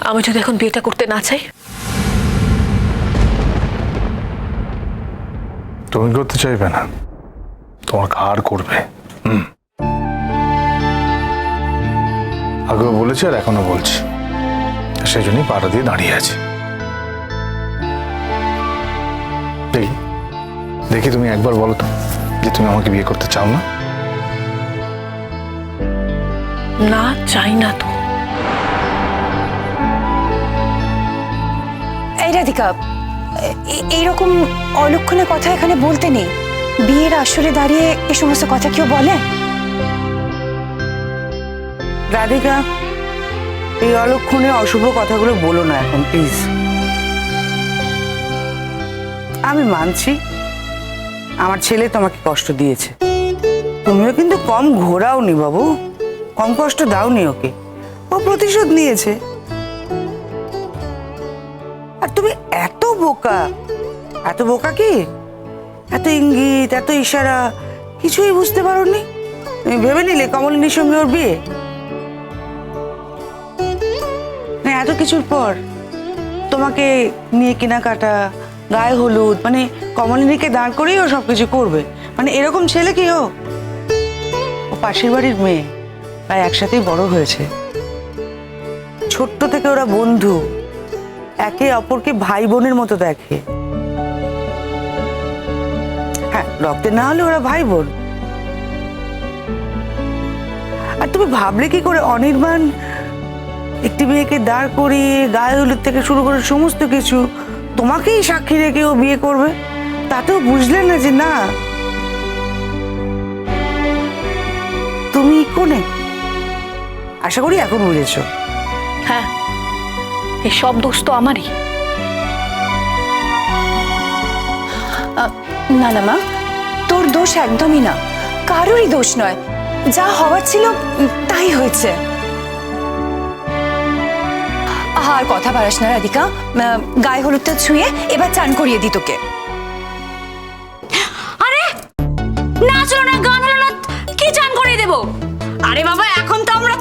আমি যদি এখন বিয়েটা করতে না চাই? তুমি করতে চাইবে না। তোমার কার করবে। হুম। আগেও বলেছি আর এখনও বলছি। সেই জন্যই পাড়া দিয়ে দাঁড়িয়ে আছে। দেখি। দেখি তুমি একবার বলো তো যে তুমি আমাকে বিয়ে করতে চাও না? না চাই না তো। এই রাধিকা এইরকম অলক্ষণে কথা এখানে বলতে নেই। বিয়ের আসরে দাঁড়িয়ে এ সমস্ত কথা কেউ বলে? রাধিকা, এই অলক্ষণে অশুভ কথাগুলো বলো না এখন প্লিজ আমি মানছি, আমার ছেলে তোমাকে কষ্ট দিয়েছে। তুমিও কিন্তু কম ঘোরাওনি বাবু, কম কষ্ট দাওনি ওকে। ও প্রতিশোধ নিয়েছে। আর তুমি এত বোকা। এত বোকা কি? এত ইঙ্গিত, এত ইশারা, কিছুই বুঝতে পারোনি। তুমি ভেবে নিলে কমলিনীর সঙ্গে ওর বিয়ে? না এত কিছুর পর তোমাকে নিয়ে কেনাকাটা, গায়ে হলুদ মানে কমলিনীকে দাঁড় করেই ও সবকিছু করবে। মানে এরকম ছেলে কি ও? ও পাশের বাড়ির মেয়ে, প্রায় একসাথেই বড় হয়েছে। ছোট্ট থেকে ওরা বন্ধু। একে অপরকে ভাই বোনের মতো দেখে। হ্যাঁ রক্তে না হলে ওরা ভাই বোন। আর তুমি ভাবলে কি করে অনির্বাণ? একটি মেয়েকে দাঁড় করিয়ে গায়ে হলুদ থেকে শুরু করে সমস্ত কিছু তোমাকেই সাক্ষী রেখে ও বিয়ে করবে? তাতেও বুঝলে না যে না। তুমি কোনে? আশা করি এখন বুঝেছ। এই সব দোষ তো আমারই। না না মা তোর দোষ একদমই না। কারোরই দোষ নয়। যা হওয়ার ছিল তাই হয়েছে। আর কথা বাড়াস না রাধিকা। আহ, গায়ে হলুদটা ছুঁয়ে এবার চান করিয়ে দি তোকে। আরে! নাচ হলো না গান হলো না কি চান করিয়ে দেবো? আরে বাবা এখন তো আমরা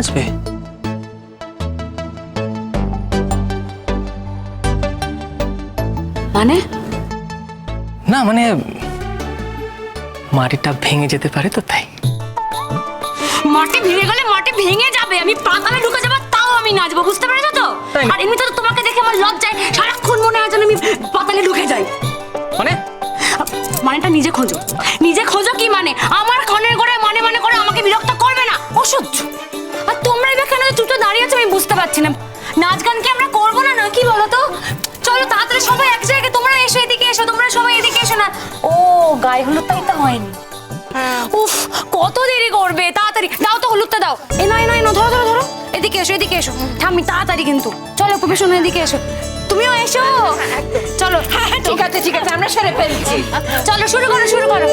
নাচবে মানে? না মানে মাটিটা ভেঙে যেতে পারে তো তাই। মাটি ভেঙে গেলে মাটি ভেঙে যাবে আমি পাতালে ঢুকে যাব তাও আমি নাচবো বুঝতে পেরেছ তো? আর এমনিতে তো তোমাকে দেখে আমার লজ্জায় সারাক্ষণ মনে হয় যেন আমি পাতালে ঢুকে যাই। মানে? মানেটা নিজে খোঁজো। নিজে খোঁজো কি মানে? আমার কানের করে মানে মানে করে আমাকে বিরক্ত করবে না? অসহ্য। বুঝতে পারছি না। নাচ গান কি আমরা করব না না কি বলো তো চলো তাড়াতাড়ি সবাই এক জায়গায় তোমরা এসো এদিকে এসো তোমরা সবাই এদিকে এসো না। ও গায়ে হলুদটা দিতে হয়নি। উফ কত দেরি করবে তাড়াতাড়ি। দাও তো হলুদটা দাও। এ নয় নয় ধরো ধরো ধরো। এদিকে এসো এদিকে এসো। ঠাম্মি তাড়াতাড়ি কিন্তু। চলো প্রফেশনাল এদিকে এসো। তুমিও এসো। চলো। ঠিক আছে ঠিক আছে আমরা সেরে ফেলছি। চলো শুরু করো শুরু করো।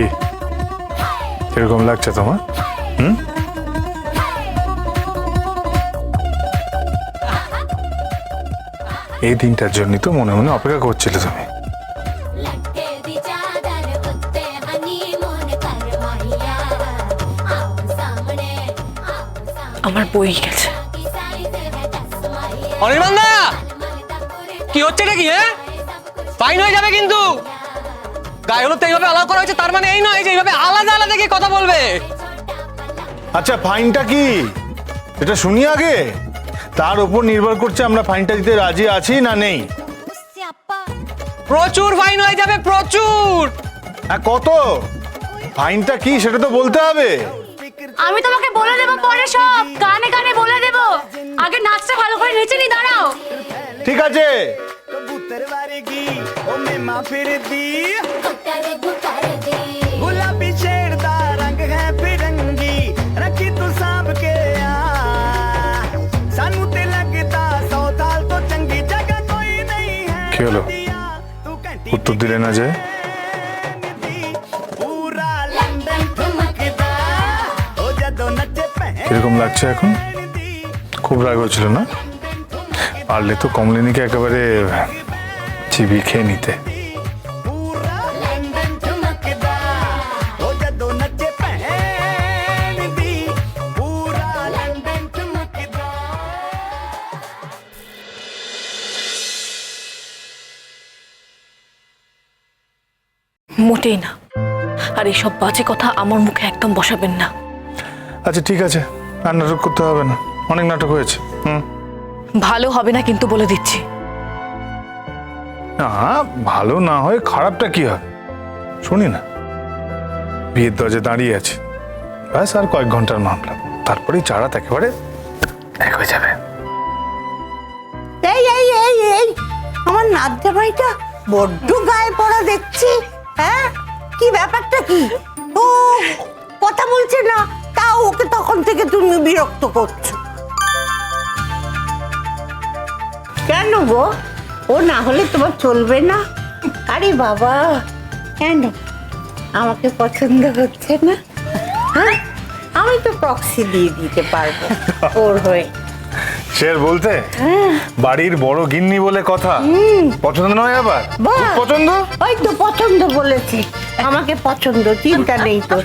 দেখি কীরকম লাগছে তোমার? হুম? এই দিনটার জন্য তো মনে মনে অপেক্ষা করছিল তুমি। আমার বই গেছে। অনির্বাণ কি হচ্ছে নাকি হ্যাঁ? ফাইন হয়ে যাবে কিন্তু। গায়ে হলুদ তো এইভাবে আলাদা করা হয়েছে তার মানে এই নয় যে এইভাবে আলাদা আলাদা গিয়ে কথা বলবে। আচ্ছা ফাইনটা কি? এটা শুনি আগে। তার উপর নির্ভর করছে আমরা ফাইনটা দিতে রাজি আছি না নেই। প্রচুর ফাইন হয়ে যাবে প্রচুর। হ্যাঁ কত? ফাইনটা কি সেটা তো বলতে হবে। আমি তোমাকে বলে দেবো পরে সব গানে গানে বলে দেবো। আগে নাচটা ভালো করে নেচে নি দাঁড়াও। ঠিক আছে। ਮਾਫਿਰ ਦੀ ਗੁੱਟਾਰੇ ਗੁੱਟਾਰੇ ਦੇ ਗੁਲਾਬੀ ਸ਼ੇਰ ਦਾ ਰੰਗ ਹੈ ਫਿਰੰਗੀ ਰੱਖੀ ਤੂੰ ਸਾਂਭ ਕੇ ਆ ਸਾਨੂੰ ਤੇ ਲੱਗਦਾ ਸੌਦਾਲ ਤੋਂ ਚੰਗੀ ਜਗ੍ਹਾ ਕੋਈ ਨਹੀਂ ਹੈ ਕੀ হলো উত্তর দিলে না যে কীরকম লাগছে এখন খুব রাগ হচ্ছিল না পারলে তো কমলিনীকে একেবারে চিবি খেয়ে নিতে। মোটেই না। আর এইসব বাজে কথা আমার মুখে একদম বসাবেন না। আচ্ছা ঠিক আছে। আর নাটক করতে হবে না। অনেক নাটক হয়েছে। হুম। ভালো হবে না কিন্তু বলে দিচ্ছি। ভালো না হয় খারাপটা কি হবে শুনি না। বিয়ের দরজা দাঁড়িয়ে আছে। ব্যাস, আর কয়েক ঘণ্টার মামলা। তারপরেই চারাত একেবারে এক হয়ে যাবে। এই এই এই এই, আমার নাচ জামাইটা বড্ড গায়ে পড়া দেখছি হ্যাঁ? কি ব্যাপারটা কি? ও, কথা বলছে না, তাও ওকে তখন থেকে তুমি বিরক্ত করছ। কেন গো? ও না হলে তোমার চলবে না। আরে বাবা কেন? আমাকে পছন্দ হচ্ছে না। হ্যাঁ? আমি তো প্রক্সি দিয়ে দিতে পারব ওর হয়ে। শের বলতে? বাড়ির বড় গিন্নি বলে কথা। পছন্দ নয় আবার! পছন্দ? ওই তো পছন্দ বলেছি। আমাকে পছন্দ চিন্তা নেই তোর।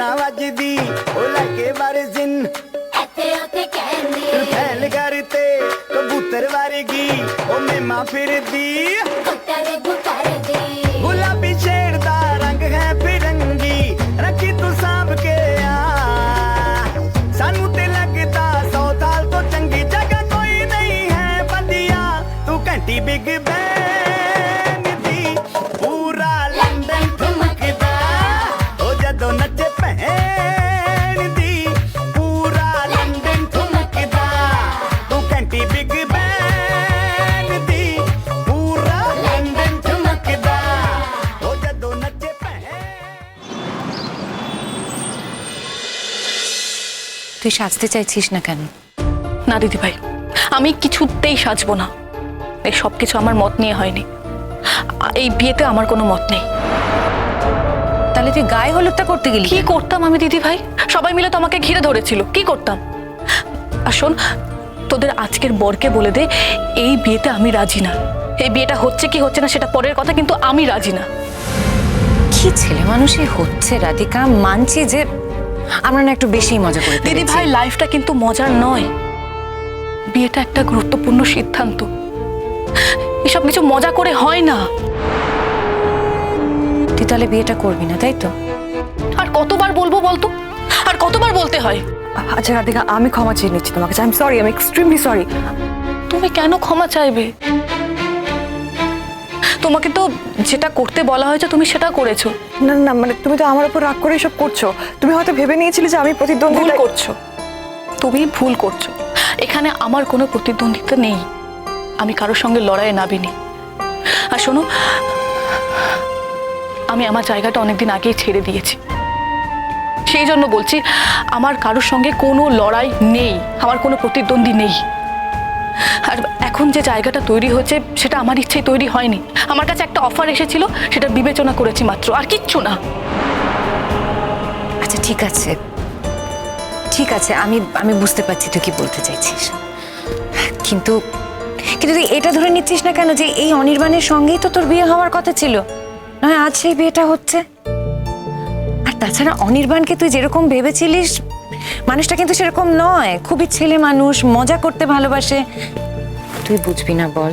ਮਾਡੋਨਾ ਵੱਜਦੀ ਉਹ ਲੱਗੇ ਬਾਰੇ ਜਿੰਨ ਇੱਥੇ ਉੱਥੇ ਕਹਿੰਦੀ ਫੈਲ ਕਰਤੇ ਕਬੂਤਰ ਵਾਰੇਗੀ ਉਹ ਮੇਮਾ ਫਿਰਦੀ। ਕਰ ਕਰ ਦੇ তুই সাজতে চাইছিস না কেন? না দিদি ভাই আমি কিছুতেই সাজবো না। এই সব কিছু আমার মত নিয়ে হয়নি। এই বিয়েতে আমার কোনো মত নেই। তাহলে তুই গায়ে হলুদটা করতে গেলি কি করতাম আমি দিদি ভাই? সবাই মিলে তো আমাকে ঘিরে ধরেছিল। কি করতাম? আর শোন তোদের আজকের বরকে বলে দে এই বিয়েতে আমি রাজি না। এই বিয়েটা হচ্ছে কি হচ্ছে না সেটা পরের কথা কিন্তু আমি রাজি না। কি ছেলে মানুষই হচ্ছে রাধিকা মানছি যে আমরা না একটু বেশি মজা করে দিদি ভাই লাইফটা কিন্তু মজার নয়। বিয়েটা একটা গুরুত্বপূর্ণ সিদ্ধান্ত। এসব কিছু মজা করে হয় না। তুই তাহলে বিয়েটা করবি না তাই তো? আর কতবার বলব বলতো? আর কতবার বলতে হয়? আচ্ছা রাধিকা আমি ক্ষমা চেয়ে নিচ্ছি তোমাকে। আই এম সরি আমি এক্সট্রিমলি সরি তুমি কেন ক্ষমা চাইবে? তোমাকে তো যেটা করতে বলা হয়েছে তুমি সেটা করেছ। না না মানে তুমি তো আমার উপর রাগ করে এসব করছ। তুমি হয়তো ভেবে নিয়েছিলে যে আমি প্রতিদ্বন্দ্বিতা করছ। তুমি ভুল করছ। এখানে আমার কোনো প্রতিদ্বন্দ্বিতা নেই। আমি কারোর সঙ্গে লড়াইয়ে নাবিনি। আর শোনো আমি আমার জায়গাটা অনেকদিন আগেই ছেড়ে দিয়েছি। সেই জন্য বলছি আমার কারোর সঙ্গে কোনো লড়াই নেই। আমার কোনো প্রতিদ্বন্দ্বী নেই। আর এখন যে জায়গাটা তৈরি হয়েছে, সেটা আমার ইচ্ছেই তৈরি হয়নি। আমার কাছে একটা অফার এসেছিল, সেটা বিবেচনা করেছি মাত্র, আর কিচ্ছু না। আচ্ছা ঠিক আছে। ঠিক আছে, আমি আমি বুঝতে পারছি তুই কি বলতে চাইছিস। কিন্তু কিন্তু তুই এটা ধরে নিচ্ছিস না কেন যে এই অনির্বাণের সঙ্গেই তো তোর বিয়ে হওয়ার কথা ছিল? নয়, আজ সেই বিয়েটা হচ্ছে? আর তাছাড়া অনির্বাণকে তুই যেরকম ভেবেছিলিস মানুষটা কিন্তু সেরকম নয়। খুবই ছেলে মানুষ, মজা করতে ভালোবাসে। তুই বুঝবি না, বল।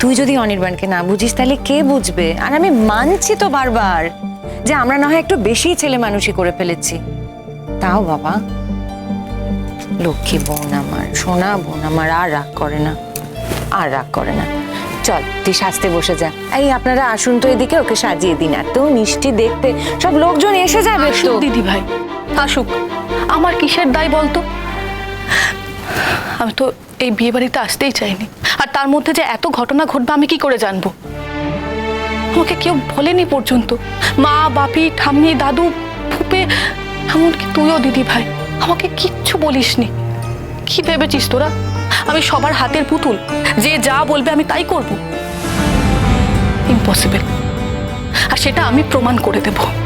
তুই যদি অনির্বাণকে না বুঝিস, তাহলে কে বুঝবে? আর আমি মানছি তো বারবার যে আমরা না হয় একটু বেশি ছেলে মানুষই করে ফেলেছি। তাও বাবা, লক্ষ্মী বোন আমার, সোনা বোন আমার, আর রাগ করে না, আর রাগ করে না। চল, তুই সাজতে বসে যা। এই, আপনারা আসুন তো এদিকে, ওকে সাজিয়ে দিন। এত মিষ্টি দেখতে। সব লোকজন এসে যাবে দিদি ভাই আসুক। আমার কিসের দায় বলতো? আমি তো এই বিয়ে বাড়িতে আসতেই চাইনি। আর তার মধ্যে যে এত ঘটনা ঘটবে আমি কি করে জানব? আমাকে কেউ বলেনি পর্যন্ত। মা, বাপি, ঠাম্মি, দাদু, ফুপে, এমনকি তুইও দিদি ভাই আমাকে কিচ্ছু বলিসনি। কি ভেবেছিস তোরা? আমি সবার হাতের পুতুল। যে যা বলবে আমি তাই করব। ইম্পসিবল আর সেটা আমি প্রমাণ করে দেবো।